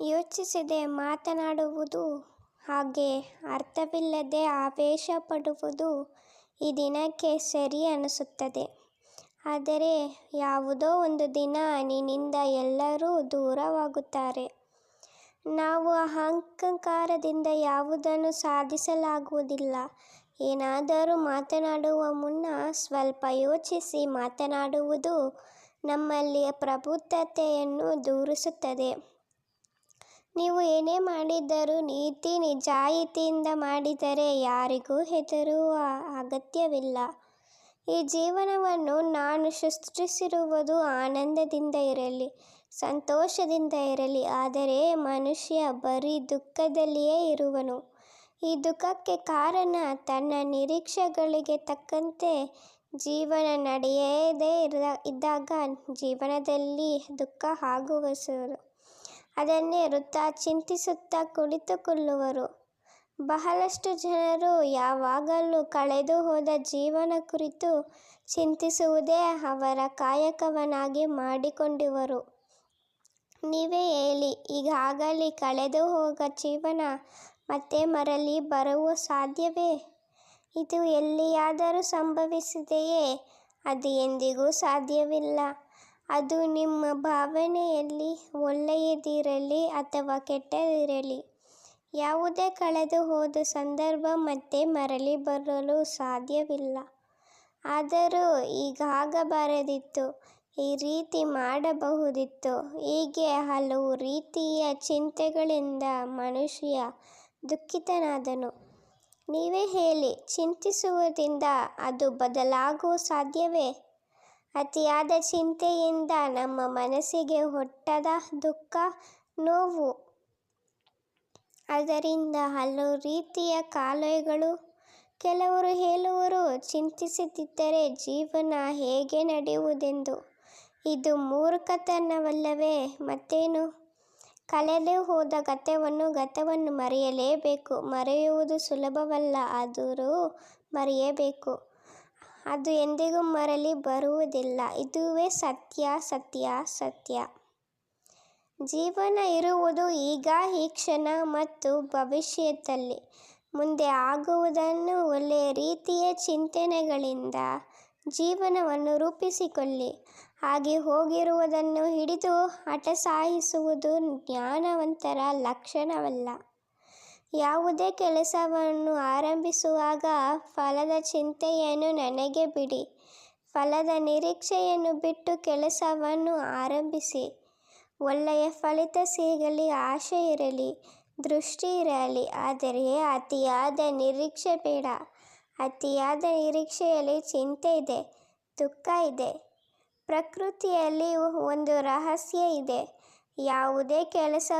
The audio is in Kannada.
ಯೋಚಿಸದೆ ಮಾತನಾಡುವುದು ಹಾಗೆ ಅರ್ಥವಿಲ್ಲದೆ ಆವೇಶ ಪಡುವುದು ಈ ದಿನಕ್ಕೆ ಸರಿ ಅನಿಸುತ್ತದೆ. ಆದರೆ ಯಾವುದೋ ಒಂದು ದಿನ ನಿನ್ನಿಂದ ಎಲ್ಲರೂ ದೂರವಾಗುತ್ತಾರೆ. ನಾವು ಅಹಂಕಾರದಿಂದ ಯಾವುದನ್ನು ಸಾಧಿಸಲಾಗುವುದಿಲ್ಲ. ಏನಾದರೂ ಮಾತನಾಡುವ ಮುನ್ನ ಸ್ವಲ್ಪ ಯೋಚಿಸಿ ಮಾತನಾಡುವುದು ನಮ್ಮಲ್ಲಿ ಪ್ರಬುದ್ಧತೆಯನ್ನು ತೋರಿಸುತ್ತದೆ ನೀವು ಏನೇ ಮಾಡಿದರೂ ನೀತಿ ನಿಜಾಯಿತಿಯಿಂದ ಮಾಡಿದರೆ ಯಾರಿಗೂ ಹೆದರುವ ಅಗತ್ಯವಿಲ್ಲ. ಈ ಜೀವನವನ್ನು ನಾನು ಸೃಷ್ಟಿಸಿರುವುದು ಆನಂದದಿಂದ ಇರಲಿ, ಸಂತೋಷದಿಂದ ಇರಲಿ, ಆದರೆ ಮನುಷ್ಯ ಬರೀ ದುಃಖದಲ್ಲಿಯೇ ಇರುವನು. ಈ ದುಃಖಕ್ಕೆ ಕಾರಣ ತನ್ನ ನಿರೀಕ್ಷೆಗಳಿಗೆ ತಕ್ಕಂತೆ ಜೀವನ ನಡೆಯದೇ ಇದ್ದಾಗ ಜೀವನದಲ್ಲಿ ದುಃಖ ಆಗುವಸರು ಅದನ್ನೇ ವೃಥಾ ಚಿಂತಿಸುತ್ತಾ ಕುಳಿತುಕೊಳ್ಳುವರು. ಬಹಳಷ್ಟು ಜನರು ಯಾವಾಗಲೂ ಕಳೆದು ಹೋದ ಜೀವನ ಕುರಿತು ಚಿಂತಿಸುವುದೇ ಅವರ ಕಾಯಕವನಾಗಿ ಮಾಡಿಕೊಂಡಿರುವರು ನೀವೇ ಹೇಳಿ, ಈಗಾಗಲೇ ಕಳೆದು ಹೋಗ ಜೀವನ ಮತ್ತೆ ಮರಳಿ ಬರುವ ಸಾಧ್ಯವೇ? ಇದು ಎಲ್ಲಿಯಾದರೂ ಸಂಭವಿಸಿದೆಯೇ? ಅದು ಎಂದಿಗೂ ಸಾಧ್ಯವಿಲ್ಲ. ಅದು ನಿಮ್ಮ ಭಾವನೆಯಲ್ಲಿ ಒಳ್ಳೆಯದಿರಲಿ ಅಥವಾ ಕೆಟ್ಟದಿರಲಿ. ಯಾವುದೇ ಕಳೆದು ಹೋದ ಸಂದರ್ಭ ಮತ್ತೆ ಮರಳಿ ಬರಲು ಸಾಧ್ಯವಿಲ್ಲ. ಆದರೂ ಹೀಗಾಗಬಾರದಿತ್ತು ಈ ರೀತಿ ಮಾಡಬಹುದಿತ್ತು. ಹೀಗೆ ಹಲವು ರೀತಿಯ ಚಿಂತೆಗಳಿಂದ ಮನುಷ್ಯ ದುಃಖಿತನಾದನು. ನೀವೇ ಹೇಳಿ ಚಿಂತಿಸುವುದರಿಂದ ಅದು ಬದಲಾಗುವ ಸಾಧ್ಯವೇ? ಅತಿಯಾದ ಚಿಂತೆಯಿಂದ ನಮ್ಮ ಮನಸ್ಸಿಗೆ ಹೊಟ್ಟದ ದುಃಖ, ನೋವು. ಅದರಿಂದ ಹಲವು ರೀತಿಯ ಕಾಲುವೆಗಳು, ಕೆಲವರು ಹೇಳುವರು, ಚಿಂತಿಸದಿದ್ದರೆ ಜೀವನ ಹೇಗೆ ನಡೆಯುವುದೆಂದು. ಇದು ಮೂರ್ಖತನವಲ್ಲವೇ? ಮತ್ತೇನು? ಕಳೆದು ಹೋದ ಗತವನ್ನು ಗತವನ್ನು ಮರೆಯಲೇಬೇಕು. ಮರೆಯುವುದು ಸುಲಭವಲ್ಲ, ಆದರೂ ಮರೆಯಬೇಕು. ಅದು ಎಂದಿಗೂ ಮರಳಿ ಬರುವುದಿಲ್ಲ. ಇದುವೇ ಸತ್ಯ ಸತ್ಯ ಸತ್ಯ. ಜೀವನ ಇರುವುದು ಈಗ, ಈ ಕ್ಷಣ ಮತ್ತು ಭವಿಷ್ಯದಲ್ಲಿ. ಮುಂದೆ ಆಗುವುದನ್ನು ಒಳ್ಳೆಯ ರೀತಿಯ ಚಿಂತನೆಗಳಿಂದ ಜೀವನವನ್ನು ರೂಪಿಸಿಕೊಳ್ಳಿ. ಹಾಗೆ ಹೋಗಿರುವುದನ್ನು ಹಿಡಿದು ಹಠ ಸಾಯಿಸುವುದು ಜ್ಞಾನವಂತರ ಲಕ್ಷಣವಲ್ಲ. ಯಾವುದೇ ಕೆಲಸವನ್ನು ಆರಂಭಿಸುವಾಗ ಫಲದ ಚಿಂತೆಯನ್ನು ನನಗೆ ಬಿಡಿ. ಫಲದ ನಿರೀಕ್ಷೆಯನ್ನು ಬಿಟ್ಟು ಕೆಲಸವನ್ನು ಆರಂಭಿಸಿ. ಒಳ್ಳೆಯ ಫಲಿತ ಸಿಗಲಿ ಆಶೆ ಇರಲಿ, ದೃಷ್ಟಿ ಇರಲಿ, ಆದರೆ ಅತಿಯಾದ ನಿರೀಕ್ಷೆ ಬೇಡ. ಅತಿಯಾದ ನಿರೀಕ್ಷೆಯಲ್ಲಿ ಚಿಂತೆ ಇದೆ, ದುಃಖ ಇದೆ. ಪ್ರಕೃತಿಯಲ್ಲಿ ಒಂದು ರಹಸ್ಯ ಇದೆ. ಯಾವುದೇ ಕೆಲಸ